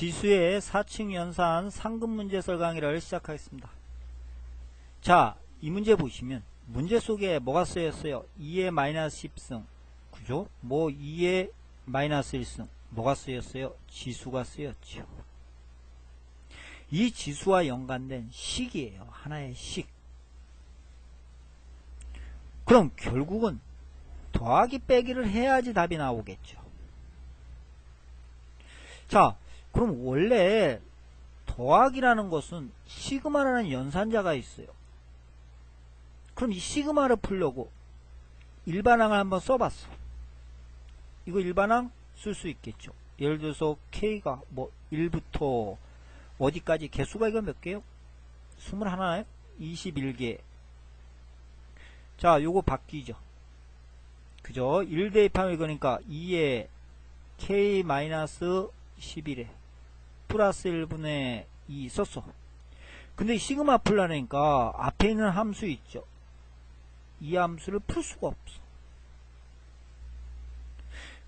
지수의 4층 연산 상금 문제설 강의를 시작하겠습니다. 자, 이 문제 보시면 문제 속에 뭐가 쓰였어요? 2의 마이너스 10승. 그죠? 뭐 2의 마이너스 1승. 뭐가 쓰였어요? 지수가 쓰였죠. 이 지수와 연관된 식이에요. 하나의 식. 그럼 결국은 더하기 빼기를 해야지 답이 나오겠죠. 자, 그럼 원래 더하기라는 것은 시그마라는 연산자가 있어요. 그럼 이 시그마를 풀려고 일반항을 한번 써봤어. 이거 일반항 쓸 수 있겠죠. 예를 들어서 K가 뭐 1부터 어디까지 개수가 이거 몇 개요? 21에 21개. 자, 요거 바뀌죠. 그죠? 1 대입하면 이거니까 2에 K-11에 플러스 1분의 2 썼어. 근데 시그마 풀라니까 앞에 있는 함수 있죠. 이 함수를 풀 수가 없어.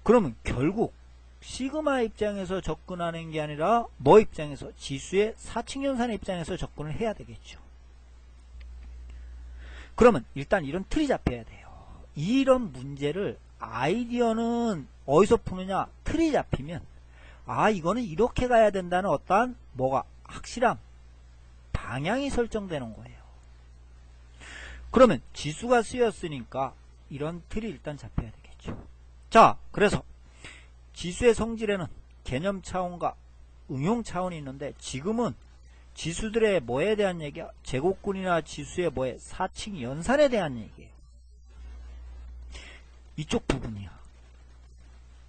그러면 결국 시그마 입장에서 접근하는 게 아니라 뭐 입장에서 지수의 사칙연산의 입장에서 접근을 해야 되겠죠. 그러면 일단 이런 틀이 잡혀야 돼요. 이런 문제를 아이디어는 어디서 푸느냐 틀이 잡히면 아 이거는 이렇게 가야 된다는 어떠한 뭐가 확실함 방향이 설정되는 거예요. 그러면 지수가 쓰였으니까 이런 틀이 일단 잡혀야 되겠죠. 자 그래서 지수의 성질에는 개념 차원과 응용 차원이 있는데 지금은 지수들의 뭐에 대한 얘기야? 제곱군이나 지수의 뭐에 사칙 연산에 대한 얘기예요. 이쪽 부분이야.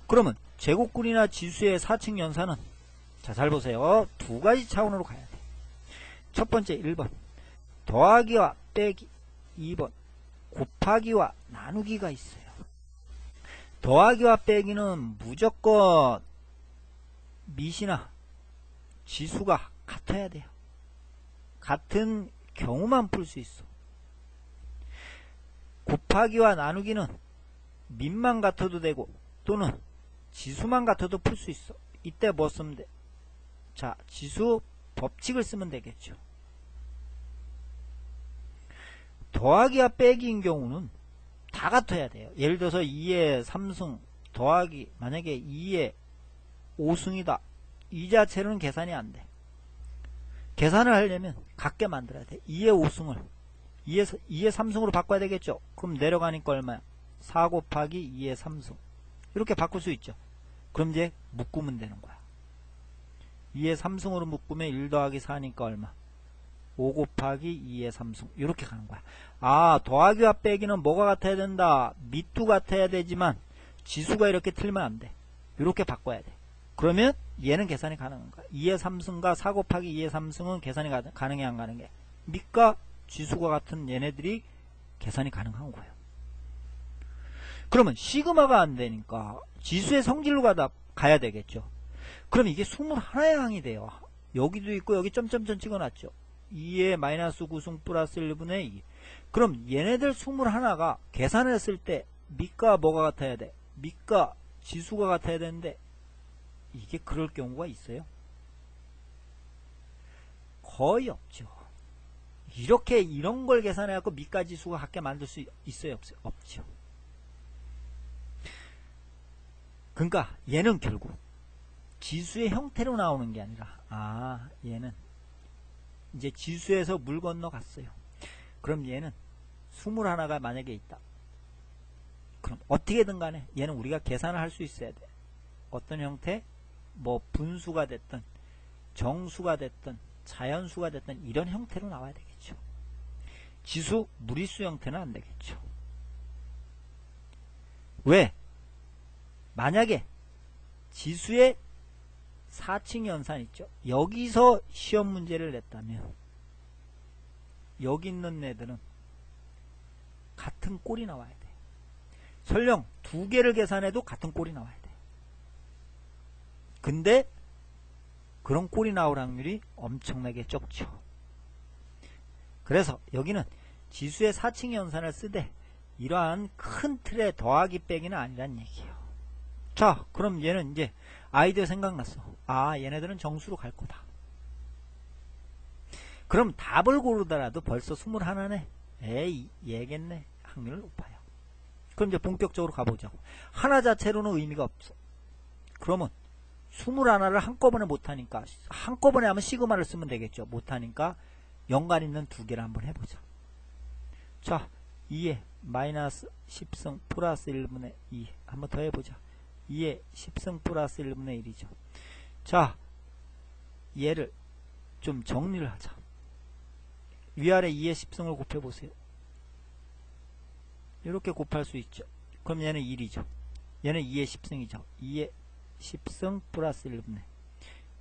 그러면 제곱군이나 지수의 사칙 연산은 자 잘 보세요. 두 가지 차원으로 가야 돼. 첫 번째 1번 더하기와 빼기 2번 곱하기와 나누기가 있어요. 더하기와 빼기는 무조건 미시나 지수가 같아야 돼요. 같은 경우만 풀 수 있어. 곱하기와 나누기는 민만 같아도 되고 또는 지수만 같아도 풀 수 있어. 이때 뭐 쓰면 돼? 자, 지수 법칙을 쓰면 되겠죠. 더하기와 빼기인 경우는 다 같아야 돼요. 예를 들어서 2의 3승 더하기 만약에 2의 5승이다. 이 자체로는 계산이 안 돼. 계산을 하려면 같게 만들어야 돼. 2의 5승을 2의, 2의 3승으로 바꿔야 되겠죠. 그럼 내려가니까 얼마야? 4 곱하기 2의 3승. 이렇게 바꿀 수 있죠. 그럼 이제 묶으면 되는 거야. 2의 3승으로 묶으면 1 더하기 4니까 얼마? 5 곱하기 2의 3승. 이렇게 가는 거야. 아, 더하기와 빼기는 뭐가 같아야 된다? 밑두 같아야 되지만 지수가 이렇게 틀리면 안 돼. 이렇게 바꿔야 돼. 그러면 얘는 계산이 가능한 거야. 2의 3승과 4 곱하기 2의 3승은 계산이 가능해 안 가능해? 밑과 지수가 같은 얘네들이 계산이 가능한 거예요. 그러면 시그마가 안 되니까 지수의 성질로 가다, 가야 되겠죠. 그럼 이게 21의 항이 돼요. 여기도 있고 여기 점점점 찍어놨죠. 2의 마이너스 9승 플러스 1분의 2. 그럼 얘네들 21가 계산을 했을 때 밑과 뭐가 같아야 돼? 밑과 지수가 같아야 되는데 이게 그럴 경우가 있어요? 거의 없죠. 이렇게 이런 걸 계산해갖고 밑과 지수가 같게 만들 수 있어요? 없어요? 없죠. 그러니까 얘는 결국 지수의 형태로 나오는 게 아니라 아 얘는 이제 지수에서 물 건너 갔어요. 그럼 얘는 21가 만약에 있다. 그럼 어떻게든 간에 얘는 우리가 계산을 할 수 있어야 돼. 어떤 형태? 뭐 분수가 됐든 정수가 됐든 자연수가 됐든 이런 형태로 나와야 되겠죠. 지수 무리수 형태는 안 되겠죠. 왜? 만약에 지수의 4층 연산 있죠. 여기서 시험 문제를 냈다면 여기 있는 애들은 같은 꼴이 나와야 돼. 설령 두 개를 계산해도 같은 꼴이 나와야 돼. 근데 그런 꼴이 나올 확률이 엄청나게 적죠. 그래서 여기는 지수의 4층 연산을 쓰되 이러한 큰 틀의 더하기 빼기는 아니란 얘기예요. 자, 그럼 얘는 이제 아이디어 생각났어. 아, 얘네들은 정수로 갈 거다. 그럼 답을 고르더라도 벌써 21네. 에이, 얘겠네. 확률 높아요. 그럼 이제 본격적으로 가보자고. 하나 자체로는 의미가 없어. 그러면 21를 한꺼번에 못하니까 한꺼번에 하면 시그마를 쓰면 되겠죠. 못하니까 연관 있는 두 개를 한번 해보자. 자, 2에 마이너스 10승 플러스 1분의 2 한번 더 해보자. 2에 10승 플러스 1분의 1이죠. 자, 얘를 좀 정리를 하자. 위아래 2에 10승을 곱해보세요. 이렇게 곱할 수 있죠. 그럼 얘는 1이죠. 얘는 2의 10승이죠. 2의 10승 플러스 1분의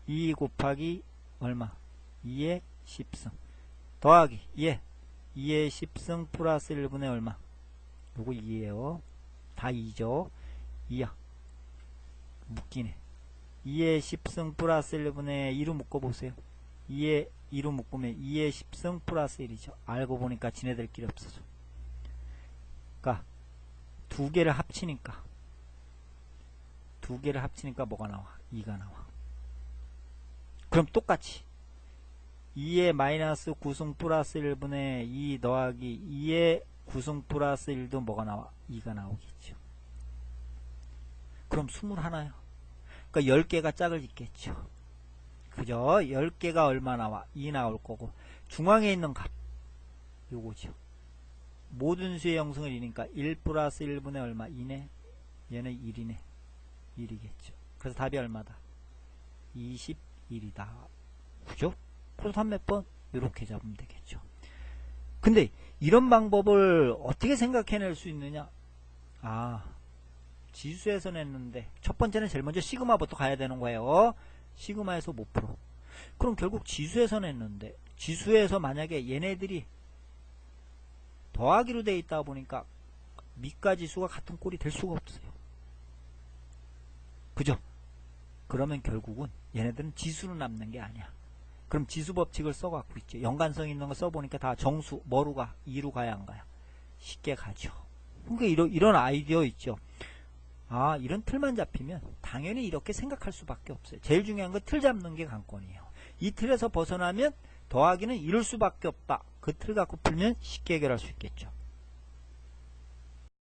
2 곱하기 얼마? 2의 10승 더하기 예 2의 10승 플러스 1분의 얼마? 요거 2에요. 다 2죠. 2야. 묶이네. 2의 10승 플러스 1분의 2로 묶어보세요. 2의 2로 묶으면 2의 10승 플러스 1이죠. 알고 보니까 지네들끼리 없어져. 그러니까 두 개를 합치니까 두 개를 합치니까 뭐가 나와? 2가 나와. 그럼 똑같이 2의 마이너스 9승 플러스 1분의 2 더하기 2의 9승 플러스 1도 뭐가 나와? 2가 나오겠죠. 그럼 21요. 그러니까 10개가 짝을 짓겠죠. 그죠? 10개가 얼마 나와? 2 나올 거고 중앙에 있는 값 요거죠. 모든 수의 영승을 이니까 1 플러스 1분의 얼마? 2네. 얘는 1이네. 1이겠죠. 그래서 답이 얼마다? 21이다. 그죠? 그래서 한몇 번? 이렇게 잡으면 되겠죠. 근데 이런 방법을 어떻게 생각해낼 수 있느냐? 아, 지수에서 냈는데 첫 번째는 제일 먼저 시그마부터 가야 되는 거예요. 시그마에서 못 풀어. 그럼 결국 지수에서 냈는데 지수에서 만약에 얘네들이 더하기로 돼 있다 보니까 밑가 지수가 같은 꼴이 될 수가 없어요. 그죠? 그러면 결국은 얘네들은 지수로 남는 게 아니야. 그럼 지수 법칙을 써갖고 있죠. 연관성 있는 거 써보니까 다 정수, 뭐로 가? 2로 가야 안 가요? 쉽게 가죠. 그러니까 이런, 이런 아이디어 있죠. 아, 이런 틀만 잡히면 당연히 이렇게 생각할 수밖에 없어요. 제일 중요한 건 틀 잡는 게 관건이에요. 이 틀에서 벗어나면 더하기는 이럴 수밖에 없다. 그 틀 갖고 풀면 쉽게 해결할 수 있겠죠.